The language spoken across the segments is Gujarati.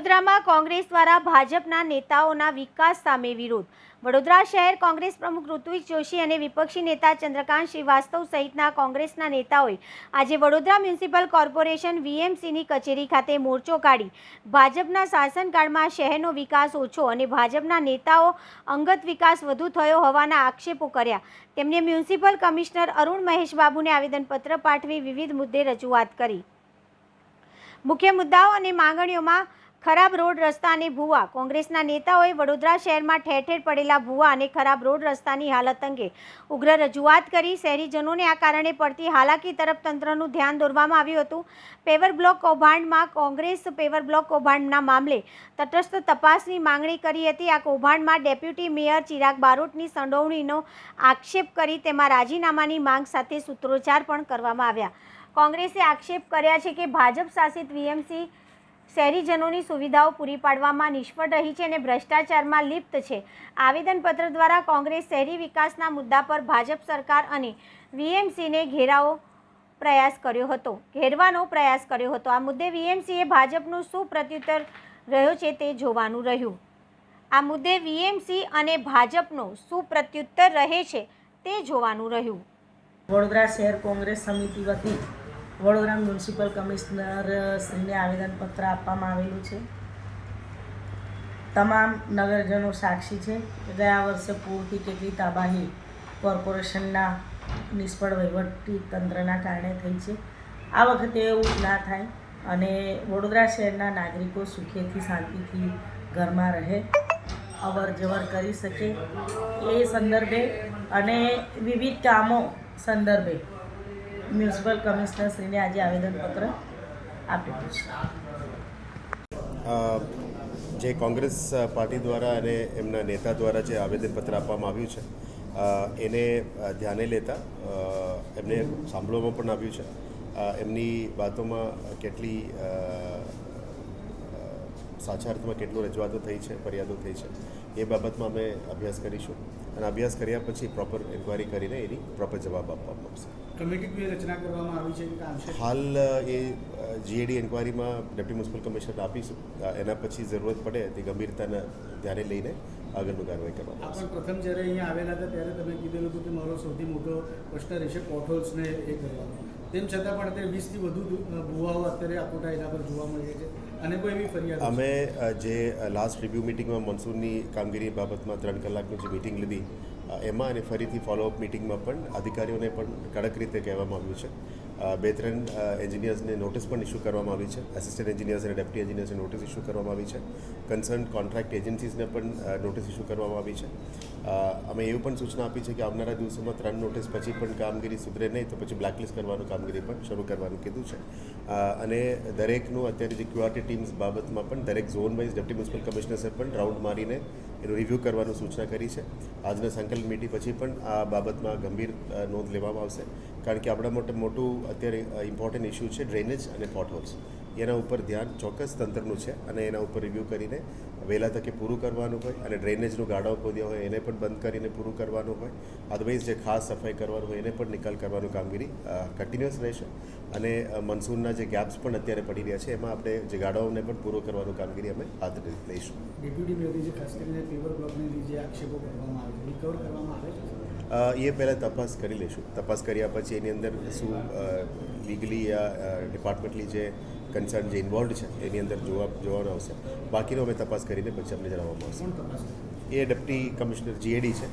વડોદરામાં કોંગ્રેસ દ્વારા ભાજપના નેતાઓના વિકાસ સામે વિરોધ. વડોદરા શહેર કોંગ્રેસ પ્રમુખ ઋત્વિક જોશી અને વિપક્ષી નેતા ચંદ્રકાંત શ્રીવાસ્તવ સહિતના કોંગ્રેસના નેતાઓએ આજે વડોદરા મ્યુનિસિપલ કોર્પોરેશન વીએમસીની કચેરી ખાતે મોરચો કાઢી. ભાજપના શાસનકાળમાં શહેરનો વિકાસ ઓછો અને ભાજપના નેતાઓ અંગત વિકાસ વધુ થયો હોવાના આક્ષેપો કર્યા. તેમણે મ્યુનિસિપલ કમિશનર અરુણ મહેશ બાબુને આવેદનપત્ર પાઠવી વિવિધ મુદ્દે રજૂઆત કરી. મુખ્ય મુદ્દાઓ અને માંગણીઓમાં ખરાબ રોડ રસ્તા અને ભૂવા. કોંગ્રેસના નેતાઓએ વડોદરા શહેરમાં ઠેર ઠેર પડેલા ભૂવા અને ખરાબ રોડ રસ્તાની હાલત અંગે ઉગ્ર રજૂઆત કરી. શહેરીજનોને આ કારણે પડતી હાલાકી તરફ તંત્રનું ધ્યાન દોરવામાં આવ્યું હતું. પેવર બ્લોક કૌભાંડમાં કોંગ્રેસ પેવર બ્લોક કૌભાંડના મામલે તટસ્થ તપાસની માંગણી કરી હતી. આ કૌભાંડમાં ડેપ્યુટી મેયર ચિરાગ બારોટની સંડોવણીનો આક્ષેપ કરી તેમાં રાજીનામાની માંગ સાથે સૂત્રોચ્ચાર પણ કરવામાં આવ્યા. કોંગ્રેસે આક્ષેપ કર્યા છે કે ભાજપ શાસિત વીએમસી શહેરીજનોની સુવિધાઓ પૂરી પાડવામાં નિષ્ફળ રહી છે અને ભ્રષ્ટાચારમાં લિપ્ત છે. આવેદનપત્ર દ્વારા કોંગ્રેસ શહેરી વિકાસના મુદ્દા પર ભાજપ સરકાર અને વીએમસીને ઘેરાવો પ્રયાસ કર્યો હતો. ઘેરવાનો પ્રયાસ કર્યો હતો. આ મુદ્દે વીએમસીએ ભાજપનું શું પ્રત્યુત્તર રહ્યો છે તે જોવાનું રહ્યું. આ મુદ્દે વીએમસી અને ભાજપનો શું પ્રત્યુત્તર રહે છે તે જોવાનું રહ્યું. વડોદરા શહેર કોંગ્રેસ સમિતિ વતી વડોદરા મ્યુનિસિપલ કમિશનર શ્રીને આવેદનપત્ર આપવામાં આવેલું છે. તમામ નગરજનો સાક્ષી છે ગયા વર્ષે પૂરથી કેટલી તબાહી કોર્પોરેશનના નિષ્ફળ વહીવટી તંત્રના કારણે થઈ છે. આ વખતે એવું ના થાય અને વડોદરા શહેરના નાગરિકો સુખેથી, શાંતિથી ઘરમાં રહે અવર જવર કરી શકે એ સંદર્ભે અને વિવિધ કામો સંદર્ભે મ્યુનિસિપલ કમિશનરશ્રીને આજે આવેદનપત્ર આપેલું છે. જે કોંગ્રેસ પાર્ટી દ્વારા અને એમના નેતા દ્વારા જે આવેદનપત્ર આપવામાં આવ્યું છે એને ધ્યાને લેતા એમને સાંભળવામાં પણ આવ્યું છે. એમની વાતોમાં કેટલી સાચા અર્થમાં કેટલું રજૂઆતો થઈ છે ફરિયાદો થઈ છે એ બાબતમાં અમે અભ્યાસ કરીશું. અને અભ્યાસ કર્યા પછી પ્રોપર ઇન્ક્વાયરી કરીને એની પ્રોપર જવાબ આપવામાં આવશે કમિટીની રચના કરવામાં આવી છે હાલ એ જીએડી એન્ક્વાયરીમાં ડેપ્યુટી મ્યુનિસિપલ કમિશનર આપીશું. એના પછી જરૂરત પડે તે ગંભીરતાને ધ્યાને લઈને આગળનું કાર્યવાહી કરવામાં આ આવશે પ્રથમ જ્યારે અહીંયા આવેલા હતા ત્યારે તમે કીધેલું હતું કે મારો સૌથી મોટો પ્રશ્ન રહેશે પોટહોલ્સને એ કરવાનો. તેમ છતાં પણ અત્યારે વીસથી વધુ ભુવાઓ અત્યારે આખોટા એના પર જોવા મળી છે. અમે જે લાસ્ટ રિવ્યૂ મિટિંગમાં મોન્સૂનની કામગીરી બાબતમાં ત્રણ કલાકની જે મિટિંગ લીધી એમાં અને ફરીથી ફોલોઅપ મિટિંગમાં પણ અધિકારીઓને પણ કડક રીતે કહેવામાં આવ્યું છે. બે ત્રણ એન્જિનિયર્સને નોટિસ પણ ઇસ્યુ કરવામાં આવી છે. એસિસ્ટન્ટ એન્જિનિયર્સ અને ડેપ્ટી એન્જિનિયર્સને નોટિસ ઇસ્યુ કરવામાં આવી છે. કન્સર્ન કોન્ટ્રાક્ટ એજન્સીસને પણ નોટિસ ઇસ્યુ કરવામાં આવી છે. અમે એવું પણ સૂચના આપી છે કે આવનારા દિવસોમાં ત્રણ નોટિસ પછી પણ કામગીરી સુધરે નહીં તો પછી બ્લેકલિસ્ટ કરવાનું કામગીરી પણ શરૂ કરવાનું કીધું છે. અને દરેકનું અત્યારે જે ક્યુઆરટી ટીમ્સ બાબતમાં પણ દરેક ઝોન વાઇઝ ડેપ્ટી મ્યુનિસિપલ કમિશનર્સે પણ રાઉન્ડ મારીને એનું રિવ્યૂ કરવાનું સૂચના કરી છે. આજના સંકલન મીટિંગ પછી પણ આ બાબતમાં ગંભીર નોંધ લેવામાં આવશે. કારણ કે આપણા માટે મોટું અત્યારે ઇમ્પોર્ટન્ટ ઇસ્યુ છે ડ્રેનેજ અને પોટહોલ્સ એના ઉપર ધ્યાન ચોક્કસ તંત્રનું છે અને એના ઉપર રિવ્યૂ કરીને વહેલા તકે પૂરું કરવાનું હોય અને ડ્રેનેજનું ગાડાઓ ખોદ્યા હોય એને પણ બંધ કરીને પૂરું કરવાનું હોય. અદરવાઇઝ જે ખાસ સફાઈ કરવાનું હોય એને પણ નિકાલ કરવાનું કામગીરી કન્ટિન્યુઅસ રહેશે. અને મનસૂનના જે ગેપ્સ પણ અત્યારે પડી રહ્યા છે એમાં આપણે જે ગાડાઓને પણ પૂરો કરવાનું કામગીરી અમે હાથ લઈશું. ડેપ્યુટી ખાસ કરીને પેપર બ્લોકની જે આક્ષેપો કરવામાં આવે રિકવર કરવામાં આવે છે એ પહેલાં તપાસ કરી લઈશું તપાસ કર્યા પછી એની અંદર શું લીગલી યા ડિપાર્ટમેન્ટલી જે કન્સર્ન જે ઇન્વોલ્વ છે એની અંદર જોવા જોવાનું આવશે. બાકીનો અમે તપાસ કરીને પછી અમને જણાવવામાં આવશે? એ ડેપ્ટી કમિશનર જીએડી છે.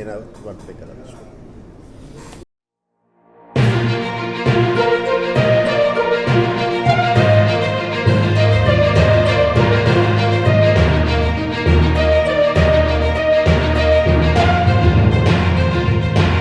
એના વર્તે કરાવીશું.